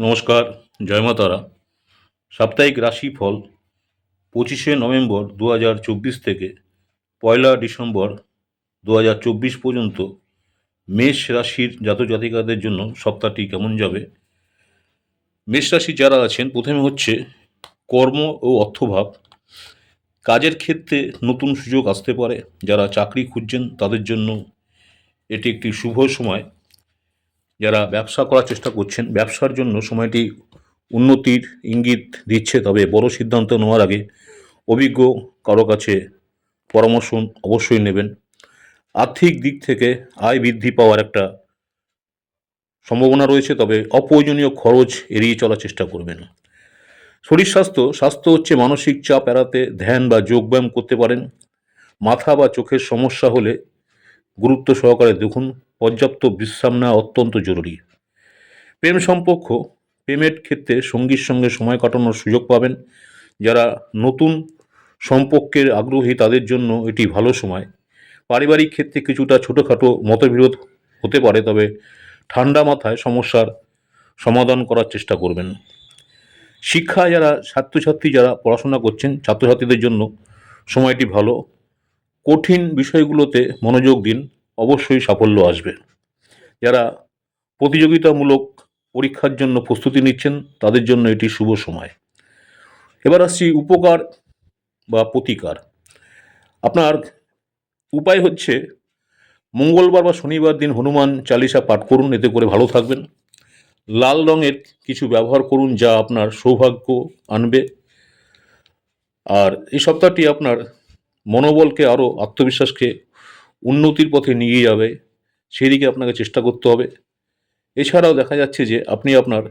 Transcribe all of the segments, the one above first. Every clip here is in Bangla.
নমস্কার, জয় মা তারা সাপ্তাহিক রাশিফল পঁচিশে নভেম্বর দু হাজার চব্বিশ থেকে পয়লা ডিসেম্বর দু হাজার চব্বিশ পর্যন্ত মেষ রাশির জাতক জাতিকাদের জন্য সপ্তাহটি কেমন যাবে? মেষ রাশি যারা আছেন, প্রথমে হচ্ছে কর্ম ও অর্থভাব। কাজের ক্ষেত্রে নতুন সুযোগ আসতে পারে। যারা চাকরি খুঁজছেন, তাদের জন্য এটি একটি শুভ সময়। যারা ব্যবসা করার চেষ্টা করছেন, ব্যবসার জন্য সময়টি উন্নতির ইঙ্গিত দিচ্ছে, তবে বড় সিদ্ধান্ত নেওয়ার আগে অভিজ্ঞ কারও কাছে পরামর্শ অবশ্যই নেবেন। আর্থিক দিক থেকে আয় বৃদ্ধি পাওয়ার একটা সম্ভাবনা রয়েছে, তবে অপ্রয়োজনীয় খরচ এড়িয়ে চলার চেষ্টা করবেন। শরীর স্বাস্থ্য স্বাস্থ্য হচ্ছে মানসিক চাপ এড়াতে ধ্যান বা যোগব্যায়াম করতে পারেন। মাথা বা চোখের সমস্যা হলে গুরুত্ব সহকারে দেখুন। পর্যাপ্ত বিশ্রাম নেওয়া অত্যন্ত জরুরি। প্রেম সম্পর্ক, প্রেমের ক্ষেত্রে সঙ্গীর সঙ্গে সময় কাটানোর সুযোগ পাবেন। যারা নতুন সম্পর্কের আগ্রহী, তাদের জন্য এটি ভালো সময়। পারিবারিক ক্ষেত্রে কিছুটা ছোটোখাটো মতবিরোধ হতে পারে, তবে ঠান্ডা মাথায় সমস্যার সমাধান করার চেষ্টা করবেন। শিক্ষা, যারা ছাত্রছাত্রী, যারা পড়াশোনা করছেন, ছাত্রছাত্রীদের জন্য সময়টি ভালো। কঠিন বিষয়গুলোতে মনোযোগ দিন। অবশ্যই সাফল্য আসবে। যারা প্রতিযোগিতামূলক পরীক্ষার জন্য প্রস্তুতি নিচ্ছেন, তাদের জন্য এটি শুভ সময়। এবার আসছি উপকার বা প্রতিকার। আপনার উপায় হচ্ছে মঙ্গলবার বা শনিবার দিন হনুমান চালিসা পাঠ করুন, এতে করে ভালো থাকবেন। লাল রঙের কিছু ব্যবহার করুন, যা আপনার সৌভাগ্য আনবে। আর এই সপ্তাহটি আপনার মনোবলকে, আরও আত্মবিশ্বাসকে উন্নতির পথে নিয়ে যাবে সেই দিকে আপনাকে চেষ্টা করতে হবে। এছাড়াও দেখা যাচ্ছে যে আপনি আপনার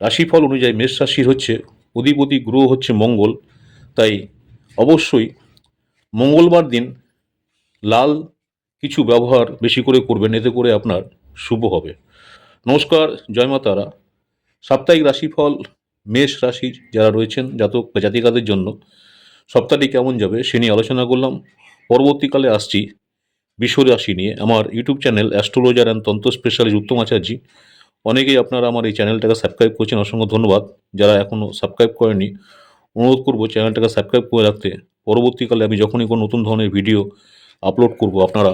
রাশিফল অনুযায়ী মেষ রাশির হচ্ছে, অধিপতি গ্রহ হচ্ছে মঙ্গল, তাই অবশ্যই মঙ্গলবার দিন লাল কিছু ব্যবহার বেশি করে করবেন, এতে করে আপনার শুভ হবে। নমস্কার, জয় মা সাপ্তাহিক রাশিফল, মেষ রাশির যারা রয়েছেন, জাতক বা জাতিকাদের জন্য সপ্তাহটি কেমন যাবে, সে নিয়ে আলোচনা করলাম। পরবর্তীকালে আসছি বিশ্ব রাশি নিয়ে আমার ইউটিউব চ্যানেল অ্যাস্ট্রোলজার অ্যান্ড তন্ত্র স্পেশালিস্ট উত্তম আচার্য। অনেকেই আপনারা আমার এই চ্যানেলটাকে সাবস্ক্রাইব করছেন, অসংখ্য ধন্যবাদ। যারা এখনও সাবস্ক্রাইব করেনি অনুরোধ করব চ্যানেলটাকে সাবস্ক্রাইব করে রাখতে। পরবর্তীকালে আমি যখনই কোনো নতুন ধরনের ভিডিও আপলোড করব, আপনারা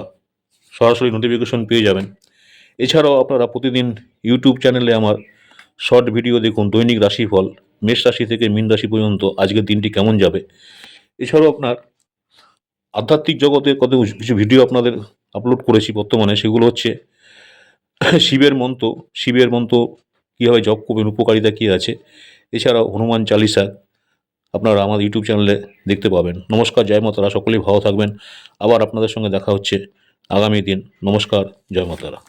সরাসরি নোটিফিকেশন পেয়ে যাবেন। এছাড়াও আপনারা প্রতিদিন ইউটিউব চ্যানেলে আমার শর্ট ভিডিও দেখুন, দৈনিক রাশিফল, মেষ রাশি থেকে মীন রাশি পর্যন্ত আজকের দিনটি কেমন যাবে। এছাড়াও আপনার আধ্যাত্মিক জগতের কত কিছু ভিডিও আপনাদের আপলোড করেছি বর্তমানে, সেগুলো হচ্ছে শিবের মন্ত্র। শিবের মন্ত্র কীভাবে জপ করবেন, উপকারিতা কী আছে? এছাড়াও হনুমান চালিসা আপনারা আমাদের ইউটিউব চ্যানেলে দেখতে পাবেন। নমস্কার, জয় মাতারা সকলেই ভালো থাকবেন। আবার আপনাদের সঙ্গে দেখা হচ্ছে আগামী দিন। নমস্কার, জয় মাতারা